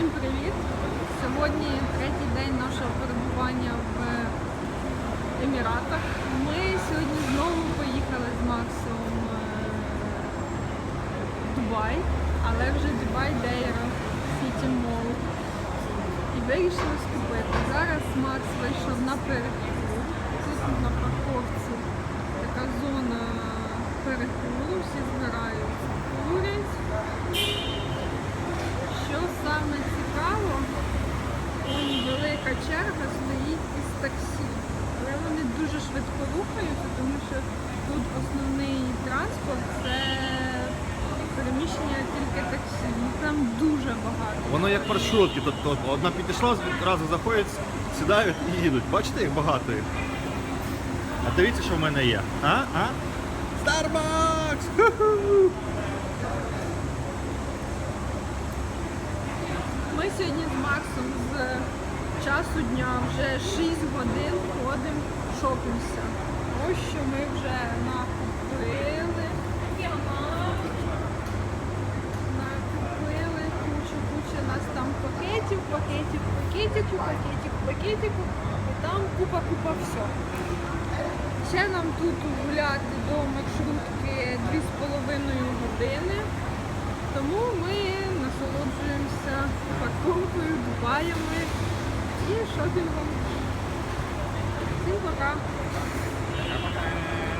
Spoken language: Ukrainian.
Всім привіт! Сьогодні третій день нашого перебування в Еміратах. Ми сьогодні знову поїхали з Максом е, в Дубай, але вже Дубай Дейра Сіті Мол. І вирішили скупити. Зараз Макс вийшов на перекур. Черга стоїть із таксі. Але вони дуже швидко рухаються, тому що тут основний транспорт це переміщення тільки таксі. Ну там дуже багато. Воно як маршрутки, тобто одна підійшла, одразу заходять, сідають і їдуть. Бачите, як багато їх? А дивіться, що в мене є. А? А? Starbucks! Ми сьогодні з Максом часу дня вже 6 годин ходимо, шопимося. Ось що ми вже накупили. Накупили кучу, кучу нас там пакетів, пакетів, пакетику, пакетик, пакетику. І там купа-купа все. Ще нам тут гуляти до маршрутки 2,5 години. Тому ми насолоджуємося парковкою, Дубаями і шопінгом. Всім пока!